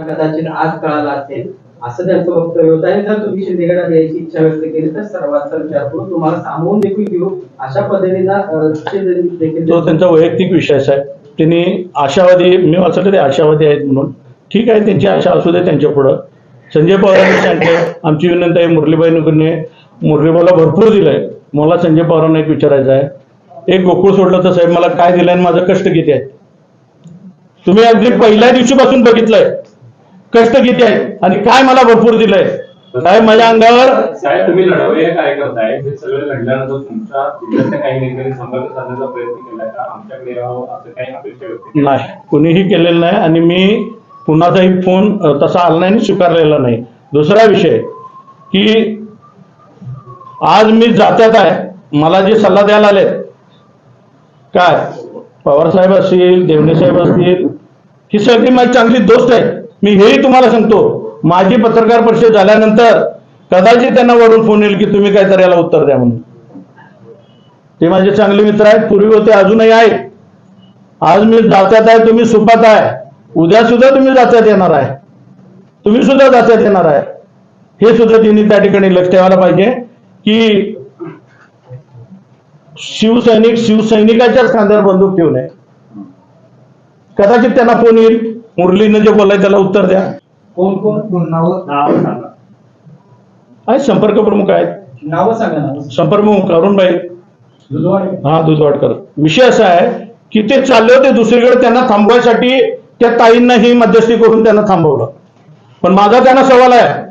कदाचित आज कळाला असेल. असं त्यांचं वक्तव्य होतं. आणि जर तुम्ही शिंदे यायची इच्छा व्यक्त केली तर सर्वांचा विचार करून तुम्हाला सामावून देखील घेऊ. अशा पद्धतीचा तो त्यांचा वैयक्तिक विषय आहे. त्यांनी आशावादी मी वाचलं ते आशावादी आहेत म्हणून. ठीक आहे त्यांची आशा असू दे त्यांच्या पुढं. संजय पवारांनी सांगते आमची विनंती आहे मुरलीबाई नगरने मुरलीबाईला भरपूर दिलंय. मला संजय पवारांना एक विचारायचं आहे. एक गोकुळ सोडलं तर साहेब मला काय दिलंय आणि माझं कष्ट किती आहे? तुम्ही अगदी पहिल्या दिवशीपासून बघितलंय. कष्ट किती आहे? आणि काय मला भरपूर दिलंय? साहेब माझ्या अंगावर साहेब तुम्ही कार्यकर्ता आहे हे सगळं तुमच्या काही नेत्यांनी संपर्क साधण्याचा प्रयत्न केला का? आमच्याकडे यावं असं काही अपेक्षा? नाही कुणीही केलेलं नाही आणि मी कुणाचाही फोन तसा आला नाही स्वीकारलेला नाही. दुसरा विषय की आज मी जात्यात आहे. मला जे सल्ला द्यायला आले काय? पवार साहेब असतील देवणे साहेब असतील ही सगळी माझी चांगली दोस्त आहे मी हेही तुम्हाला सांगतो माझी पत्रकार परिषद झाल्यानंतर कदाचित त्यांना वरून फोन येईल की तुम्ही काय तर याला उत्तर द्या म्हणून. ते माझे चांगले मित्र आहेत पूर्वी होते अजूनही आहेत. आज मी जात्यात आहे तुम्ही सुपात आहे. उद्या सुद्धा तुम्ही जात्यात येणार आहे. तुम्ही सुद्धा जात्यात येणार आहे. हे सुद्धा तिने त्या ठिकाणी लक्ष ठेवायला पाहिजे की शिवसैनिक शिवसैनिकाच्याच खांद्यावर बंदूक ठेवू नये. कदाचित त्यांना फोन येईल. मुरलीनं जे बोललाय त्याला उत्तर द्या. कोण कोण? नावं? नाव सांगा. आहे संपर्क प्रमुख आहेत. नावं सांगा नावं. संपर्क प्रमुख अरुणबाई. दुधवाडे. हा दुधवाडकर. विषय असा आहे की ते चालले होते दुसरीकडे त्यांना थांबवायसाठी त्या ताईंना ही मध्यस्थी करून त्यांना थांबवलं. पण माझा त्यांना सवाल आहे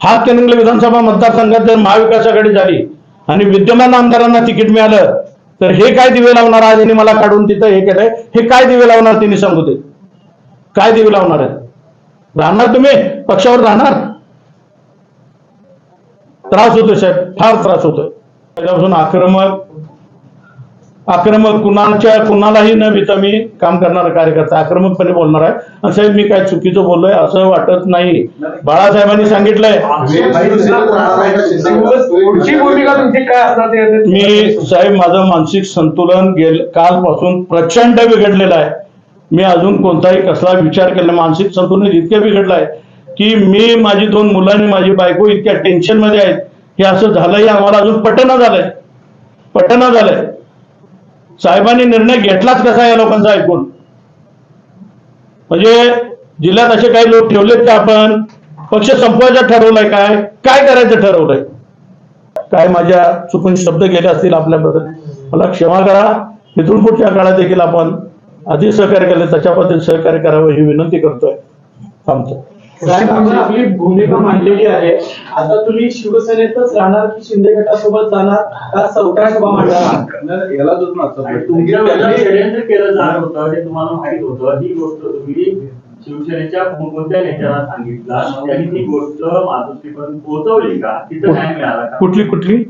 हातकणंगले विधानसभा मतदारसंघात जर महाविकास आघाडी झाली आणि विद्यमान आमदारांना तिकीट मिळालं तर हे काय दिवे लावणार आहे त्यांनी मला काढून तिथं हे केलंय. हे काय दिवे लावणार त्यांनी सांगू दे. काय दिवे लावणार आहे राहणार तुम्ही? पक्षावर राहणार? त्रास होतोय साहेब. फार त्रास होतोय. त्याच्यापासून आक्रमक आक्रमक कुणाच्या कुणालाही न भीता मी काम करणारा कार्यकर्ता आक्रमकपणे बोलणार आहे. आणि साहेब मी काय चुकीचं बोललोय असं वाटत नाही. बाळासाहेबांनी सांगितलंय. मी साहेब माझं मानसिक संतुलन गेल कालपासून प्रचंड बिघडलेलं आहे. मी अजून कोणताही कसला विचार केला. मानसिक संतुलन इतकं बिघडलं आहे की मी माझी दोन मुलं आणि माझी बायको इतक्या टेन्शनमध्ये आहेत. हे असं झालंय आम्हाला अजून पटना झालंय. पटना झालंय. साहेबांनी निर्णय घेतलाच कसा या लोकांचा ऐकून? म्हणजे जिल्ह्यात असे काही लोक ठेवलेत का आपण? पक्ष संपवायचा ठरवलाय काय? काय करायचं ठरवलंय? काय माझ्या चुकून शब्द गेले असतील आपल्याबद्दल? मला क्षमा करा. इथून पुढच्या काळात देखील आपण अधिक सहकार्य केले त्याच्याबद्दल सहकार्य करावं ही विनंती करतोय. थांबतो. साहेब आम्ही आपली भूमिका मांडलेली आहे? आता तुम्ही शिवसेनेतच राहणार की शिंदे गटासोबत जाणार का चौथा सभा मांडणार? याला जो षडयंत्र केलं जाणार होतं हे तुम्हाला माहीत होतं ही गोष्ट तुम्ही शिवसेनेच्या कोणत्या नेत्याला सांगितला? त्यांनी ती गोष्ट मातोश्रीपर्यंत पोहोचवली का? तिथं न्याय मिळाला का? कुठली कुठली?